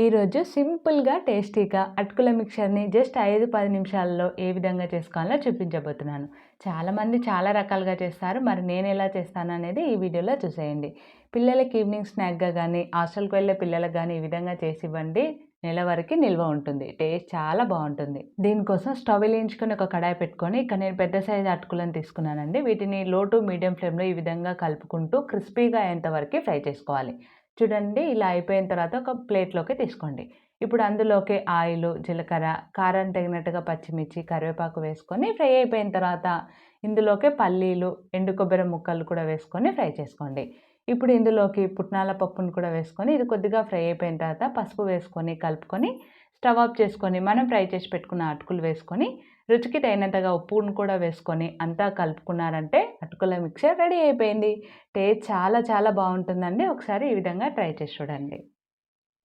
ఈరోజు సింపుల్గా టేస్టీగా అటుకుల మిక్చర్ని జస్ట్ ఐదు పది నిమిషాల్లో ఏ విధంగా చేసుకోవాలో చూపించబోతున్నాను. చాలామంది చాలా రకాలుగా చేస్తారు. మరి నేను ఎలా చేస్తాను అనేది ఈ వీడియోలో చూసేయండి. పిల్లలకి ఈవినింగ్ స్నాక్గా కానీ హాస్టల్కి వెళ్ళే పిల్లలకు కానీ ఈ విధంగా చేసి ఇవ్వండి. నెల వరకు నిల్వ ఉంటుంది. టేస్ట్ చాలా బాగుంటుంది. దీనికోసం స్టవ్ వేయించుకొని ఒక కడాయి పెట్టుకొని ఇక్కడ నేను పెద్ద సైజు అటుకులను తీసుకున్నానండి. వీటిని లో టు మీడియం ఫ్లేమ్లో ఈ విధంగా కలుపుకుంటూ క్రిస్పీగా అయ్యేంత వరకు ఫ్రై చేసుకోవాలి. చూడండి ఇలా అయిపోయిన తర్వాత ఒక ప్లేట్లోకి తీసుకోండి. ఇప్పుడు అందులోకి ఆయిల్ జీలకర్ర కారం తగినట్టుగా పచ్చిమిర్చి కరివేపాకు వేసుకొని ఫ్రై అయిపోయిన తర్వాత ఇందులోకి పల్లీలు ఎండు కొబ్బరి ముక్కలు కూడా వేసుకొని ఫ్రై చేసుకోండి. ఇప్పుడు ఇందులోకి పుట్నాల పప్పును కూడా వేసుకొని ఇది కొద్దిగా ఫ్రై అయిపోయిన తర్వాత పసుపు వేసుకొని కలుపుకొని స్టవ్ ఆఫ్ చేసుకొని మనం ఫ్రై చేసి పెట్టుకున్న అటుకులు వేసుకొని రుచికి తగినంతగా ఉప్పును కూడా వేసుకొని అంతా కలుపుకున్నారంటే అటుకుల మిక్చర్ రెడీ అయిపోయింది. టేస్ట్ చాలా చాలా బాగుంటుందండి. ఒకసారి ఈ విధంగా ట్రై చేసి చూడండి.